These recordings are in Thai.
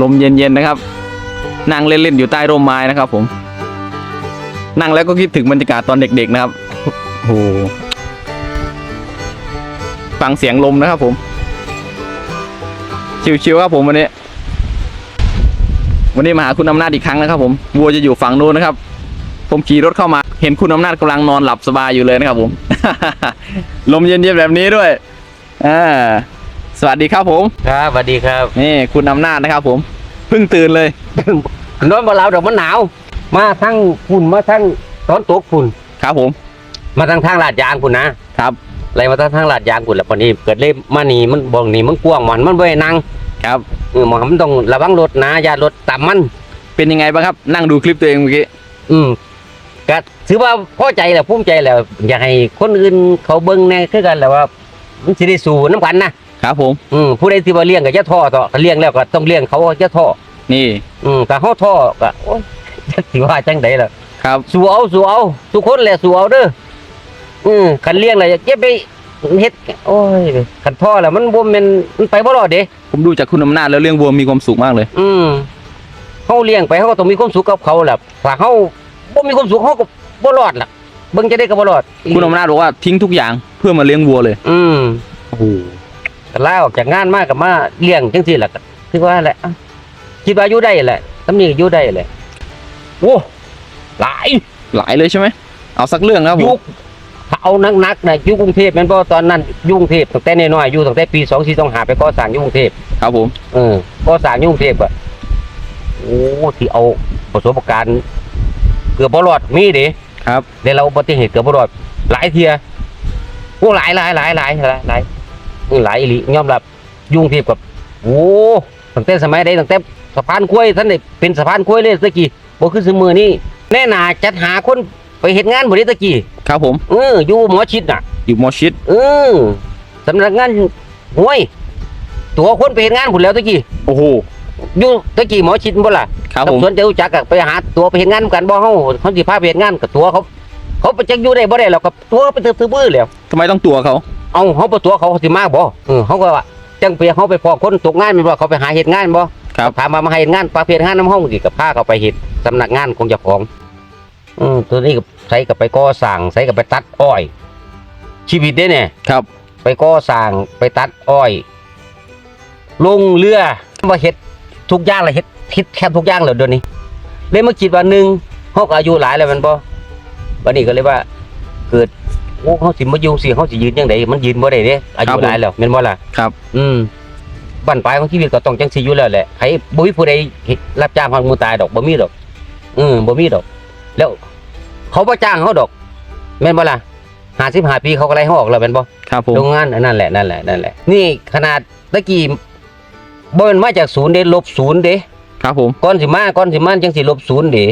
ลมเย็นๆนะครับ นั่งเล่นๆอยู่ใต้ร่มไม้นะครับ ผม นั่งแล้วก็คิดถึงบรรยากาศตอนเด็ก ๆนะครับโอ้โหฟังเสียงลมนะครับ ผม ชิวๆครับผมวันนี้ วันนี้มาหาคุณอำนาจอีกครั้งนะครับ ผมวัวจะอยู่ฝั่งนู้นนะครับ ผมขี่รถเข้ามา เห็นคุณอำนาจกำลังนอนหลับสบายอยู่เลยนะครับ ผม ลมเย็นๆแบบนี้ด้วยอ่าสวัสดีครับผม ครับสวัสดีครับ นี่คุณอำนาจนะครับผมเพิ่งตื่นเลย นอนบ่เราดอกมันหนาว มาทั้งฝุ่นมาทั้งตอนตกฝุ่นครับผม มาทั้งทางลาดยางฝุ่นนะครับอะไรมาทั้งทางลาดยางฝุ่นแล้วพอนี้เกิดเล่มานี่มันบ่งนี่มันกว้างมันมันบ่ให้นั่งครับเออมันต้องระวังรถนะอย่ารถต่ำมัน เป็นยังไงบ้างครับ นั่งดูคลิปตัวเองเมื่อกี้อืมก็ถือว่าพอใจแหละภูมิใจแล้วอยากให้คนอื่นเขาเบิ่งแน่คือกันแหละว่ามันสิได้สู้น้ำกันนะครับผมอืมผู้ใดที่ว่าเลี้ยงก็อย่าท้อต่อถ้าเลี้ยงแล้วก็ต้องเลี้ยงเขาอย่าท้อ นี่อืมแต่เฮาท้อก็โอ๊ยจักสิว่าจังไดล่ะครับ สู้เอาสู้เอาทุกคนแหละสู้เอาเด้ออืมคันเลี้ยงอะไรเก็บไปเฮ็ดโอ้ยคันท่อแล้วมันบ่แม่นมันไปบ่รอดเด้ ผมดูจากคุณอำนาจแล้วเรื่องวัวมีความสุขมากเลย อืมเฮาเลี้ยงไปเฮาก็ต้องมีความสุขกับเขาแหละถ้าเฮาบ่มีความสุขเฮาก็บ่รอดล่ะ เบิ่งจะได้ก็บ่รอดคุณอำนาจบอกว่าทิ้งทุกอย่างเพื่อมาเลี้ยงวัวเลยอืมโอ้โห ก็ลาออกจากงานมาก็มาเลี้ยงจังซี่ล่ะก็คือว่าแหละอะ คิดว่าอยู่ได้แหละตำนี้ก็อยู่ได้แหละโอ้หลายหลายเลยใช่ไหมเอาสักเรื่องนะครับผยุมคถ้าเอานักๆนะอยู่กรุงเทพแม่นบ่ตอนนั้นอยู่กรุงเทพตั้งแต่น้อยๆอยู่ตั้งแต่ปี2425ไปก่อสร้างอยู่กรุงเทพ ครับผม เออก่อสร้างอยู่กรุงเทพอะโอ้ที่เอาประสบการณ์ เกือบบ่รอดมีเด้ครับได้เราอุบัติเหตุเกือบบ่รอดหลายเที่ยโอ้หลายหลายหลายหลายหลายหลายอือหลายอีหลียอมรับอยู่กรุงเทพกับโอ้ตั้งแต่สมัยใดตั้งแต่ สะพานกล้วยท่านได้เป็นสะพานกล้วยเลยตะกี้บ่คือสมือนี้แน่นาจัดหาคนไปเฮ็ดงานบ่ได้ตะกี้ครับผม เอออยู่หมอชิดน่ะ อยู่มอชิดเออสำนักงานห่วย ตัวคนไปเห็นงานผุนแล้วตะกี้โอ้โหอยู่ตะกี้หมอชิดบ่ล่ะครับผมสวนจะรู้จักอะไปหาตัวไปเห็นงานกันบ่เฮาเขาสิพาไปเห็นงานกับตัวเขา เขาไปจักอยู่ได้บ่ได้หรอกกับตัวไปเติบบื้อแล้วทำไมต้องตัวเขา เอาเขาบ่ตัวเขาสิมาบ่เออเขาก็ว่าจังไปเขาไปพอคนตกงานแม่นบ่เขาไปหาเฮ็ดงานบ่ ครับพามามาให้เฮ็ดงานประเภทงานน้ำห้องสิก็พาเขาไปเฮ็ดสำนักงานของเจ้าของอืมตัวนี้ก็ใส่กับไปก่อสร้างใส่กับไปตัดอ้อย ชีวิตเด้เนี่ยครับ ไปก่อสร้างไปตัดอ้อย ลงเรือมาเฮ็ดทุกอย่างเลยเฮ็ดเฮ็ดแค่ทุกอย่างเลยเดี๋ยวนี้เลยมาคิดว่าหนึ่งเฮาก็อายุหลายแล้วแมันบ่วันนี้ก็เลยว่า เกิดโอ้เฮาสิมาอยู่สิเฮาสิยืนจังไดมันยืนบ่ได้เด้อายุหลายแล้วแม่นบ่ล่ะครับ อืม บั้นปลายของชีวิตก็ต้องจังซี่อยู่แล้วแหละใครบ่มีผู้ใดรับจ้างคนมูตายดอกบ่มีดอกอืมบ่มีดอก แล้ว เขาบ่จ้างเขาดอกแม่นบ่ล่ะ55ปีเขาก็ไล่เขาออกแล้วแม่นบ่ครับผมโรงงานอันนั่นแหละนั่นแหละนั่นแหละ นี่ขนาดตะกี้บ่แมันมาจากศูนย์เด้ลบศูนย์เด้ครับผมก่อนสิมาก่อนสิมาจังสิลบศูนย์เด้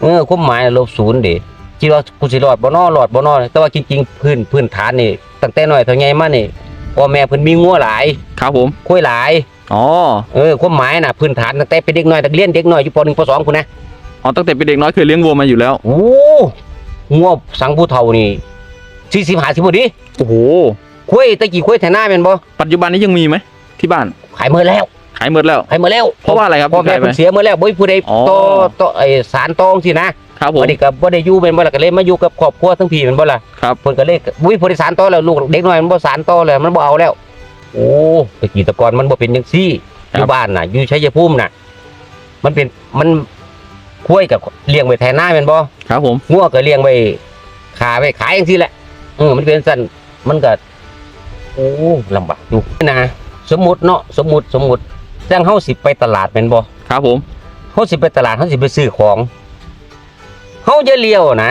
เออความหมายน่ะลบศูนย์เด้คิดว่ากูสิรอดบ่นอรอดบ่นอแต่ว่าจริงๆพื้นพื้นฐานนี่ตั้งแต่น้อยเท่าใหญ่มานี่ พ่อแม่เพิ่นมีงัวหลายครับผมคุยหลายอ๋อเออความหมายน่ะพื้นฐานตั้งแต่เป็นเด็กน้อยนักเรียนเด็กน้อยอยู่ป .1 ป .2 พุ่นนะอ๋อตั้งแต่เป็นเด็กน้อยเคยเลี้ยงวัวมาอยู่แล้วโอ้งัวสังผู้เฒ่านี่40 50บ่ดิโอ้โหคุยตะกี้คุยไถนาแม่นบ่ปัจจุบันนี้ยังมีไหมที่บ้านขายหมดแล้วขายหมดแล้วขายหมดแล้วเพราะว่าอะไรครับพ่อแม่ที่ขายไปเพิ่นเสียหมดแล้วบ่มีผู้ใดอ๋อต่อต่อไอ้สารตองสินะ ครับผมอันนี้ก็บ่ได้อยู่แม่นบ่ล่ะก็เลยมาอยู่กับครอบครัวทั้งพี่แม่นบ่ล่ะครับเพิ่นก็เลยบ่มีผู้ใดสารต่อแล้วลูกเด็กน้อยมันบ่สารต่อแล้วมันบ่เอาแล้ว โอ้ตะกี้แตะกอนมันบ่เป็นจังซี่อยู่บ้านน่ะ อยู่ชัยภูมิน่ะ มันเป็นมันคุ้ยกับเลี้ยงไว้แทนหน้าแม่นบ่ครับผมงัวก็เลี้ยงไว้ขาไว้ขายจังซี่แหละเออมันเป็นซั่นมันก็โอ้ลำบากอยู่นะสมมุติเนาะสมมุติสมมุติจังเฮาสิไปตลาดแม่นบ่ครับผมเขาสิไปตลาดเขาสิไปซื้อของ เขาจะเลี้ยวนะ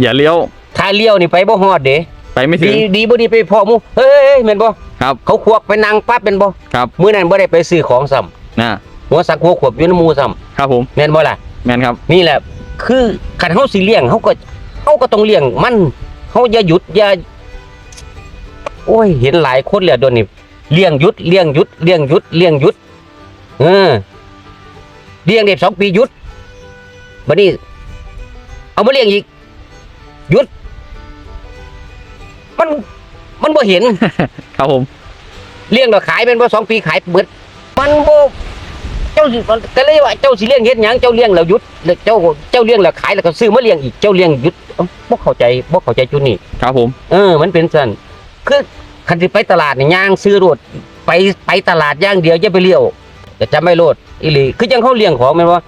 อย่าเลี้ยว ถ้าเลี้ยวนี่ไปบ่ฮอดเด้ไปไม่ถึดีง ดีบ่ดีไปพอหมูเฮ้ยแม่นบ่ครับ เขาขวบไปนั่งปั๊บเป็นบ่ครับ มื้อนั้นบ่ได้ไปซื้อของซ้ำนะหัวสักหัวขวบอยู่ในหมู่ซ้ำครับผม แม่นบ่ล่ะ แมนครับ นี่แหละคือคันเฮาสิเลี้ยงเฮาก็เฮาก็ต้องเลี้ยงมันเฮาอย่าหยุดอย่าโอ้ย เห็นหลายคนแล้วเดี๋ยวนี้เลี้ยงหยุดเลี้ยงหยุดเลี้ยงหยุดเลี้ยงหยุดเออเลี้ยงได้สองปีหยุดบัดนี้ เอามาเลี้ยงอีกหยุด มันมันบ่เห็น ครับผม เลี้ยงเราขายเป็นว่าสองปีขายเบิด มันบ่เจ้าสิก็เลยว่าเจ้าสิเลี้ยงเฮ็ดหยังเจ้าเลี้ยงแล้วหยุดแล้วเจ้าเจ้าเลี้ยงแล้วขายแล้วก็ซื้อมาเลี้ยงอีกเจ้าเลี้ยงหยุดเอ้าบ่เข้าใจบ่เข้าใจจุดนี้ครับผม เออ มันเป็นสั่นคือคันสิไปตลาดนี่ย่างซื้อรถไปไปตลาดอย่างเดียวอย่าไปเลี้ยวก็จะไม่โลดอีหลีคือจังเขาเลี้ยงของแม่นว่า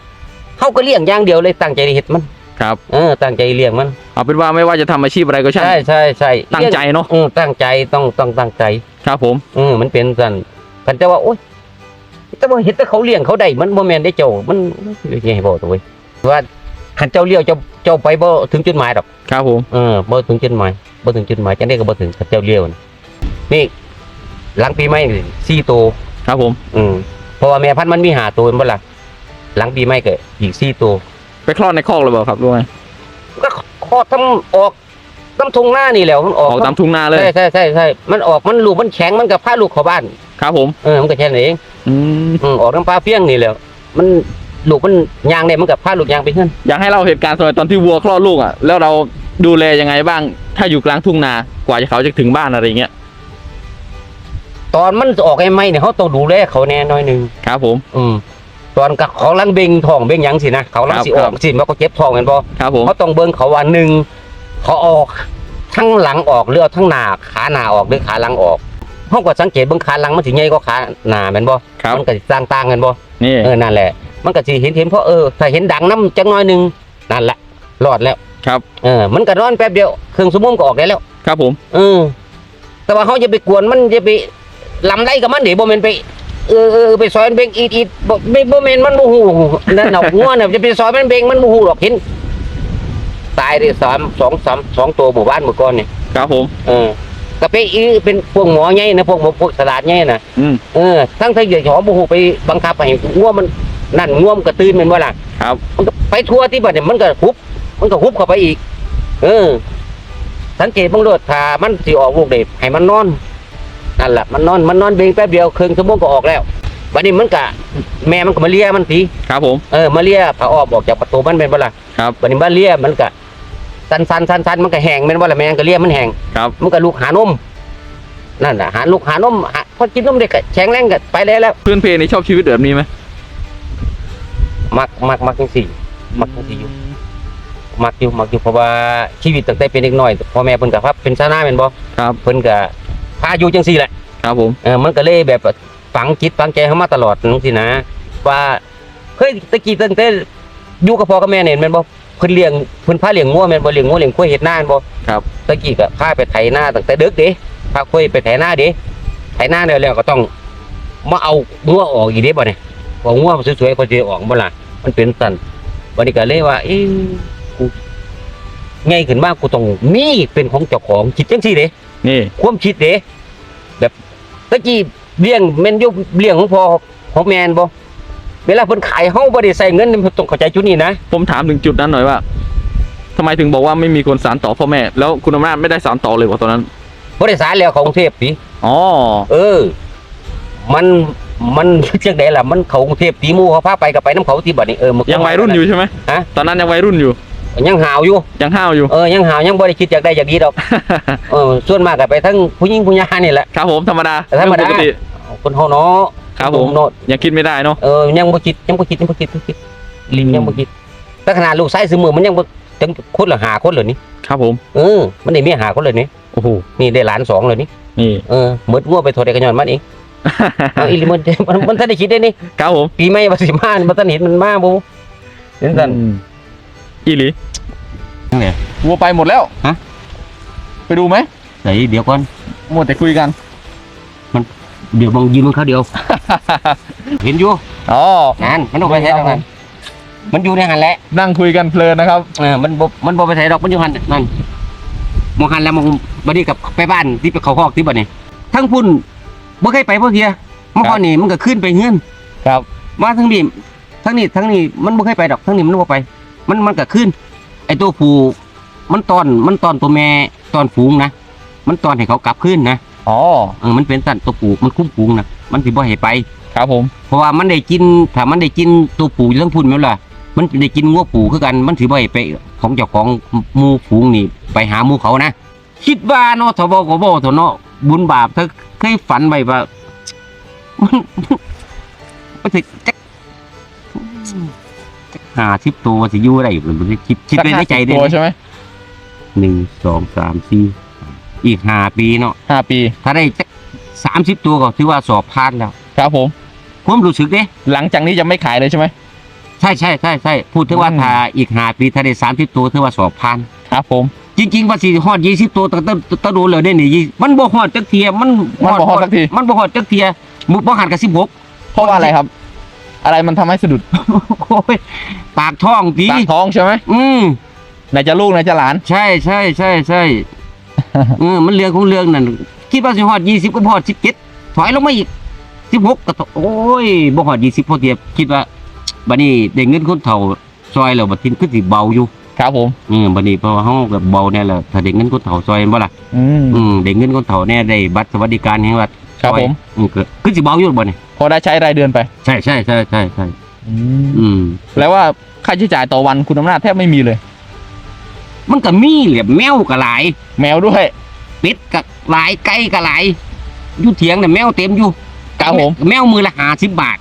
เขาก็เลี้ยงอย่างเดียวเลยตั้งใจเฮ็ดมัน ครับเออตั้งใจเลี้ยงมัน เอาเป็นว่าไม่ว่าจะทำอาชีพอะไรก็ช่างใช่ใช่ใช่ตั้งใจเนาะอืมตั้งใจต้องต้องตั้งใจ ครับผมอืมมันเป็นสั่นคันแต่ว่าโอ๊ยแต่ว่าเห็นแต่เขาเลี้ยงเขาได้มันบ่แม่นได้เจ้ามันยังไงบอกตัวเว้ยว่าคันเจ้าเลี้ยวเจ้าเจ้าไปบ่ถึงจุดหมายดอกครับผมเออบ่ถึงจุดหมายบ่ถึงจุดหมายจังได๋ก็บ่ถึงคันเจ้าเลี้ยวน่ะนี่หลังปีใหม่นี่สี่ตัวครับผม อืมเพราะว่าแม่พันธุ์มันมีห้าตัวแม่นบ่ล่ะหลังปีใหม่ก็อีกสี่ตัว ไปคลอดในคอกเลยเปล่าครับด้วยก็คลอดทำออกตำทงหน้านี่แหล้วมันอออกอกตามทุ่งนาเลย ใช่ใช่ใช่ใช่มันออกมันลูกมันแข็งมันก็พาลูกเข้าบ้านครับผม เออมันก็แค่นั้นเองอืม อืมออกน้ำปลาเฟี้ยงนี่แหละมันลูกมันยางเนี่ยมันกับพาลูกยางไปเพื่อนอยากให้เราเหตุการณ์สมัยตอนที่วัวคลอดลูกอะ แล้วเราดูแลยังไงบ้าง ถ้าอยู่กลางทุ่งนา กว่าจะเขาจะถึงบ้านอะไรเงี้ย ตอนมันออกไอ้ไม่เนี่ยเขาต้องดูแลเขาแน่น้อยหนึง ครับผม อืม ตอนกับเขาลังเบงทองเบงหยังสินะเขาลังสิคอรัอบกสิมันก็เจ็บทองกันบ่ครับผมเขาต้องเบิ่งเขาว่าหนึ่งเขาออกทั้งหลังออกหรือเอาทั้งหน้าขาหน้าออกหรือขาหลังออกเขาก็สังเกตเบิ่งขาหลังมันสิใหญ่กว่าขาหน้าแม่นบ่ครับมันก็สิต่างๆกันบ่นี่เออนั่นแหละ มันก็สิเห็นเห็นเพราะเออถ้าเห็นดังน้ำจังน้อยหนึงนั่นแหละรอดแล้วครับเออมันก็นอนแป๊บเดียวครึ่งชั่วโมงก็ออกได้แล้ว ครับผมเออแต่ว่าเขาจะไปกวนมันจะไปลำไรกับมันเดี๋ยวบ่แม่นไป เออเออไปซอยมันเบงอีดอีดบ่บ่บ่แม่นมันบ่ฮู้นั่นดอกงัวน่ะจะไปซอยมันเบงมันบ่ฮู้หรอกเห็นตายได้สามสองสามสองตัวหมู่บ้านเมื่อก่อนนี่ครับผม เออก็ไปอีเป็นพวกหมอใหญ่นะพวกหมอพวกสลาดใหญ่น่ะอืมเออทั้งที่เจ้าของบ่ฮู้ไปบังคับให้งัวมันนั่นงัวมันก็ตื่นแม่นบ่ล่ะครับ มันก็ไปทั่วที่บัดเนี่ยมันก็ฮุบ มันก็ฮุบเข้าไปอีก เออ สังเกตเบ้างโลดถ้ามันสิออกลูกเด็กให้มันนอน นั่นแหละมันนอนมันนอนเบงแป๊บเดียวครึ่งชั่วโมงก็ออกแล้วบัดนี้มันก็แม่มันก็มาเลียมันทีครับผมเออมาเลียผ้าอ้อมออกจากประตูมันเป็นบ่ล่ะครับบัดนี้มาเลียมันก็สันสันสันสันมันก็แห้งแม่นบ่ล่ะแม่งก็เลียมันแห้งครับมันก็ลูกหานมนั่นน่ะหาลูกหานมหาพอกินนมเด็กก็แข็งแรงก็ไปได้แล้วเพื่อนเพลนี่ชอบชีวิตแบบนี้ไหมมักมักมักจังซี่มักจังซี่อยู่มักอยู่มักอยู่เพราะว่าชีวิตตั้งแต่เป็นเด็กน้อยพ่อแม่เพิ่นก็พับเป็นชาวนาแม่นบ่ครับเพิ่นก็พาอยู่จังซี่แหละครับผมเออมันก็เลยแบบฝังจิตฝังใจเฮามาตลอดจังซี่นะ ว่าเคยตะกี้ตั้งแต่อยู่กับพ่อกับแม่เนี่ยแม่นบ่เพิ่นเลี้ยงเพิ่นพาเลี้ยงงัวแม่นบ่เลี้ยงงัวเลี้ยงควายเฮ็ดนาแม่นบ่ครับตะกี้ก็พาไปไถนาตั้งแต่ดึกเด้พาควายไปไถนาเด้ไถนาแล้วแล้วก็ต้องมาเอางัวออกอีกเด้บ่เนี่ยพองัวสวยๆเขาสิออกบ่ล่ะมันเป็นสั่นวันนี้ก็เลยว่าเอ๊ะกูไงขึ้นมากูต้องมีเป็นของเจ้าของคิดจังซี่เด้นี่ความคิดเด้แบบ ตะกี้เลี้ยงแม่นอยุเลี้ยงของพ่อของแม่นบ่เวลาเพิ่นขายเฮาบ่ได้ใส่เงินเพิ่นต้องเข้าใจจุดนี้นะผมถามถึงจุดนั้นหน่อยว่าทำไมถึงบอกว่าไม่มีคนสานต่อพ่อแม่ แล้วคุณอำนาจไม่ได้สานต่อเลยวะตอนนั้นบ่ได้สารแล้วของกรุงเทพสิอ๋อเออ มันมันจังไดล่ะมันเขากรุงเทพตีหมู่เขาพาไปก็ไปน้ำเขาที่บัดนี้เออมันก็ยังวัยรุ่นอยู่ใช่ไหมฮะ ตอนนั้นยังวัยรุ่นอยู่ ยังหาวอยู่ ยังห้าวอยู่ เออ ยังหาวยังบ่ได้คิดอยากได้อยากดีดอก เออ ส่วนมากก็ไปทั้งผู้หญิงผู้หญิงนี่แหละ ครับผมธรรมดาธรรมดา เองปกติคนเฮาเนาะครับผมเนาะยังคิดไม่ได้เนาะ เออ ยังบ่คิดยังบ่คิดยังบ่คิดยังบ่คิดลิงยังบ่คิดแต่ขนาดลูกชายซื้อมือมันยังบ่จังคนละหาคนเลยนี่ ครับผม เออ มันได้เมียหาคนเลยนี่ โอ้โห นี่ได้หลานสองเลยนี่ นี่ เออหมดงัวไปโทษได้กันย้อนมันเองเอาอีหลิมันมันมันทันได้คิดได้นี่ ครับผม ปีใหม่ว่าสิมามันทันเห็นมันมาบ่เห็นซั่น อืมอีหลีเนี่ยวัวไปหมดแล้วฮะ ไปดูไหมไหนเดี๋ยวก่อน หมดแต่คุยกัน เดี๋ยวมองยืนมันเขาเดียว เห็นอยู่อ๋อนั่นมันออกไปใช้ดอกนั่นมันอยู่ในหันแหละนั่งคุยกันเพลินนะครับ เออมันบ่มันบ่ไปใช้ดอกมันอยู่หันนั่นมองหันแล้วมองบัดนี้กับไปบ้านที่ไปเขาคอกที่บัดนี้ทั้งพุ่นบ่เคยไปพ่อเทียเมื่อก่อนนี่มันก็ขึ้นไปเฮือนครับ มาทั้งนี้ทั้งนี้ทั้งนี้มันบ่เคยไปดอกทั้งนี้มันบ่ไป มันมันก็ขึ้น ไอ้ตัวผู้มันตอนมันตอนตัวแม่ตอนฝูงนะมันตอนให้เขากลับขึ้นนะอ๋อเออมันเป็นสันตัวผู้มันคุ้มฝูงนะมันสิบ่ให้ไป ครับผม เพราะว่ามันได้กินถ้ามันได้กินตัวผู้อยู่ทั้งพุ่นแม่นล่ะ มันได้กินงัวปู่คือกัน มันสิบ่ให้ไปของเจ้าของหมู่ฝูงนี่ ไปหาหมู่เขานะคิดว่าเนาะทบก็บ่เถอะเนาะบุญบาปเธอเคยฝันไว้ว่ามันมันสิจัก หาสิบตัวสิอยู่ได้ผมบ่ได้คิดคิดสักได้ในใจ50เด้ตัวใช่ไหมหนึ่งสองสามสี่อีกห้าปีเนาะห้าปี ถ้าได้จักสามสิบตัวก็ถือว่าสอบผ่านแล้ว ครับผมผมรู้สึกเด้หลังจากนี้จะไม่ขายเลยใช่ไหมใช่ใช่ใช่ใช่พูดถึงว่าอืมถ้าอีกห้าปีถ้าได้สามสิบตัวถือว่าสอบผ่านครับผมจริงๆว่าสิฮอดยี่สิบตัวตะตะตะโดนเลยได้นี่ยี่มันบ่ฮอดจักเทียมันมันบ่ฮอดสักทีมันบ่ฮอดจักเทียมุบ่หันกับสิบหกเพราะว่าอะไรครับ อะไรมันทำให้สะดุด โอ้ยปากท้องพี่ปากท้องใช่ไหมอืมไหนจะลูกไหนจะหลาน ใช่ใช่ใช่ใช่เออมันเรื่องของเรื่องนั่นคิดว่าสิฮอดยี่สิบก็บ่ฮอดสิบเจ็ดถอยลงมาอีกสิบหกก็โอ้ยบ่ฮอดยี่สิบพอเทียบคิดว่าบัดนี้ได้เงินคนเฒ่าซอยแล้วบัดทีคือสิเบาอยู่ครับผมเออบัดนี้เพราะว่าเฮาแบบเบาแน่แล้วถ้าได้เงินคนเฒ่าซอยบ่ล่ะอืมอืมได้เงินคนเฒ่าแน่ได้บัตรสวัสดิการแห่งรัฐครับผมอืมก็คือสิเบาอยู่บ่นี่ พอได้ใช้รายเดือนไป ใช่ใช่ใช่ใช่ใช่อืมอืม แล้วว่าค่าใช้จ่ายต่อวันคุณอำนาจแทบไม่มีเลย มันก็มีแหละแมวก็หลาย แมวด้วยเป็ดก็หลายไก่ก็หลายอยู่เถียงน่ะแมวเต็มอยู่ครับผมแมวมือละ50บาท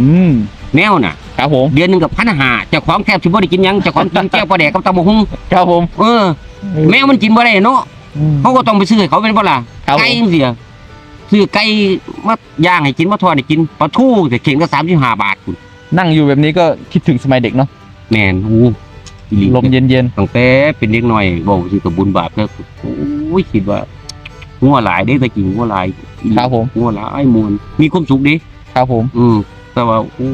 อืมแมวน่ะครับผมเดือนหนึงกับ1,500เจ้าของแทบสิบ่ได้กินหยังเจ้าของกินแก้วปลาแดกกับตำบักหุ่งครับผม เออ แมวมันกินบ่ได้เนาะอืมเขาก็ต้องไปซื้อให้เขาเป็นบ่ล่ะครับผมไก่จังซี่ ซื้อไก่มาย่างให้กินมาทอดให้กินปลาทูแต่เข่งก็35บาทพุ่นนั่งอยู่แบบนี้ก็คิดถึงสมัยเด็กเนาะแม่นอู้อีหลมเย็นตั้งแต่เป็นเด็กน้อยบอกสิกับบุญบาปก็โอ้ยคิดว่างัวหลายได้ตะกี้งัวหลายๆครับผมงัวหลายมวนมีความสุขดีครับผม อืมแต่ว่าโอ้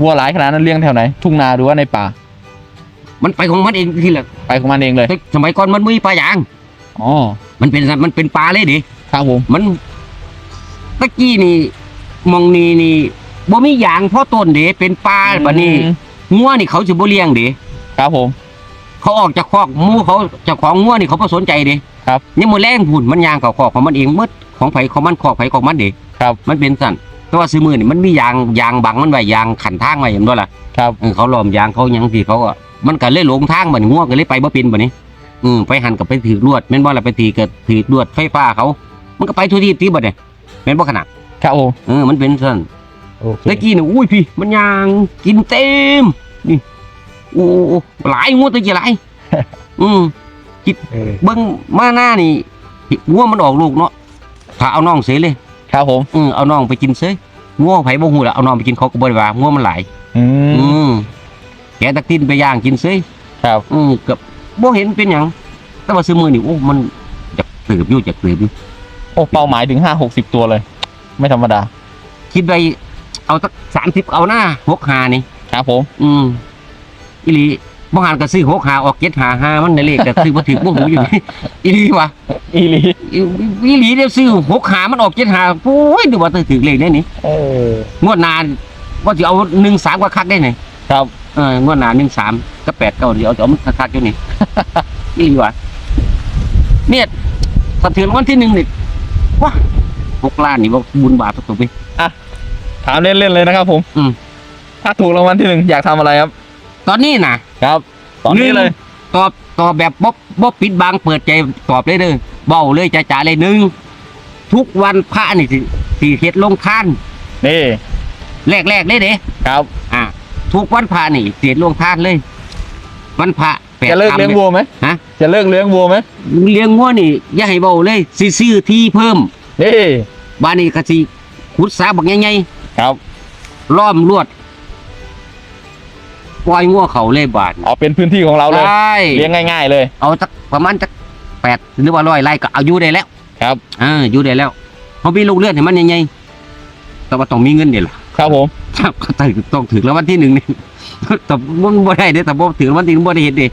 วัวหลายขนาดนั้นเลี้ยงแถวไหน ทุ่งนาหรือว่าในป่า มันไปของมันเองทีละไปของมันเองเลยแต่สมัยก่อนมันไม่มีปลายางอ๋อมันเป็นมันเป็นปลาเลยดิครับผมมัน ตะกี้นี่มองนี่นี่บ่มียางพ่อต้นเด้เป็นปลาบัดนี้อืมงัวนี่เขาสิบ่เลี้ยงเด้ครับผม เขาออกจากคอกหมูเขาเจ้าของงัวนี่เขาบ่สนใจเด้ครับ ยังมื้อแรงพุ่นมันยางเข้าคอกของมันเองหมดของไผของมันคอกไผของมันเด้ครับ มันเป็นสั่นแต่ว่าซื้อมือนี่มันมียางยางบังมันไว้ยางขันทางไว้เห็นบ่ล่ะครับ เออเขาล้อมยางเขาหยังสิเขาก็มันก็เลยหลงทางบัดนี้งัวก็เลยไปบ่เป็นบัดนี้อืมไปหันกับไปถือลวดแม่นบ่ล่ะไปถือกับถือลวดไฟฟ้าเขา มันก็ไปทั่วที่ที่บัดนี้ แม่นบ่ขนาดครับผมเออมันเป็นสั่นโอเคตะกี้นี่อุ้ยพี่ มันยางกินเต็มนี่โอ้โอ้หลายงัวตะกี้หลายอืมเออเบิ่งมาหน้านี่งัวมันออกลูกเนาะถ้าเอาน้องเสยเลยครับผมอืมเอาน้องไปกินเซยง่วงไผบ่ฮู้ละเอาน้องไปกินเขาก็บ่ได้ว่าง่วงมันหลายอือืมมแกะตะกินไปย่างกินเซยครับ อืมกับบ่เห็นเป็นหยังแต่ว่าซื้อมือนี่โอ้มันอยากตืบอยู่อยากตืบอยู่ โอ้เป้าหมายถึงห้าหกสิบตัวเลย ไม่ธรรมดา คิดไว้เอาสัก30เอาหน้า65นี่ ครับผม อืมอีหลีบ่หันก็ซื้อ65ออก755มันในเลขก็ซื้อบ่ถึกบ่หูอยู่นี่อีหลีวะอีหลีอีอีหลีเดี๋ยวซื้อ65มันออก75โอ้ยดูว่าถึกเลขได้นี่เอองวดหนานว่าสิเอา13ก็คักได้นี่ครับเอองวดหนาหนึ่งสามก็แปดเก้าเดียวจะเอามันคักๆอยู่นี่อีหลีวะเนี่ยสะเทือนวันที่หนึ่งนี่ ว้าหกล้านนี่ว่าบุญบาปตัวไป ถามเล่นๆเลยนะครับ ผมอืม ถ้าถูกรางวัลที่หนึ่งอยากทำอะไรครับ ตอนนี้นะครับ ตอนนี้เลย ตอบตอบแบบบ๊อบบ๊อบปิดบังเปิดใจตอบเลยเด้อเบาเลยจ่าๆเลยหนึ่งทุกวันพระนี่สิสี่เฮ็ดลงทานนี่ แรกๆเลยเด้ ครับ อ่าทุกวันพระนี่เสียลงทานเลย วันพระ แปดจะเลิกค่ำเลี้ยงวัวไหมฮะจะเลิกเลี้ยงวัวไหมเลี้ยงงัวนี่ อย่าให้เบาเลยสิซื้อที่เพิ่มนี่บ้านนี้ก็สิขุดสาบักใหญ่ครับๆล้อมลวดปล่อยงัวเขาเลยบาดเอาเป็นพื้นที่ของเราเลยได้เลี้ยงง่าย ๆ เลย เอาสักประมาณสักแปดหรือว่าร้อยไร่ก็เอาอยู่ได้แล้ว ครับอ่าอยู่ได้แล้วเขามีลูกเลือดให้มันใหญ่ๆแต่ว่าต้องมีเงินเนี่ยล่ะครับผมครับก็ต้องต้องถึงแล้ววันที่หนึ่งนี่แต่มันบ่ได้เด้แต่บ่ถึงวันที่หนึ่งบ่ได้เห็นเด้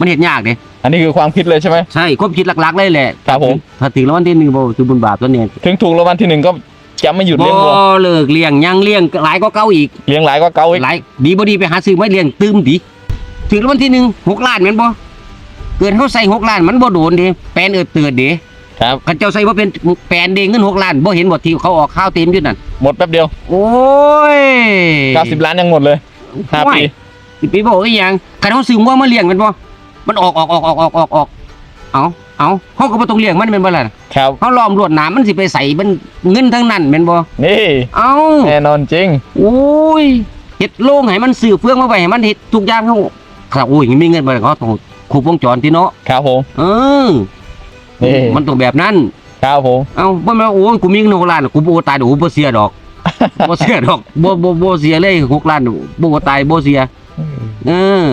มันเห็นยากเด้อันนี้คือความคิดเลยใช่ไหม ใช่ความคิดหลักๆเลยแหละครับผม ถ้าถึงแล้ววันที่หนึ่งบ่คือบุญบาปตัวเนี้ยถึงถูกรางวัลที่หนึ่งก็จะไม่หยุดบ่เลี้ยงวัวเลิกเลี้ยงยังเลี้ยงหลายก็เก่าอีกเลี้ยงหลายก็เกาอีกหลายดีบ่ดีไปหาซื้อไม้เลี้ยงตื้มดีถึงรางวันที่หนึ่งหกล้านแม่นบ่เกินเขาใส่หกล้านมันบ่โดนเด้แปลนเอิดเตือดเด้ครับคันเจ้าใส่บ่เป็นแปลนเด้เงินหกล้านบ่เห็นบ่ที่เขาออกข้าวเต็มอยู่นั่นหมดแป๊บเดียว โอ้ย90ล้านยังหมดเลยห้าปีสิปีบอกอีหยังคันเขาซื้อวัวมาเลี้ยงแม่นบ่ มันออกออกออกออกออกออกออกเอาเอาเขาก็บ่ต้องเลี้ยงมันแม่นบ่ล่ะครับเขาล้อมรวดหนามมันสิไปใส่มันเงินทั้งนั้นแม่นบ่นี่เอ้าแน่นอนจริงโอ้ยเฮ็ดโล่งให้มันซื้อเฟืองมาไว้ให้มันเฮ็ดทุกอย่างเฮาครับโอ้ยมีเงินบ่ได้ก็ต้องครบวงจรที่เนาะครับผมเออนี่มันต้องแบบนั้นครับผมเอ้าบ่แม่นว่าโอ้ยกูมีเงินหกล้านกูบ่ตายดอกกูบ่เสียดอกบ่เสียดอกบ่บ่บ่เสียเลยหกล้านบ่บ่ตายบ่เสียเออ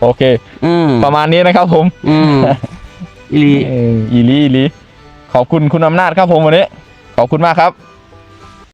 โอเคเออประมาณนี้นะครับ ผมเอออีหลี เอออีหลีอีหลีขอบคุณคุณอำนาจครับผมวันนี้ ขอบคุณมากครับ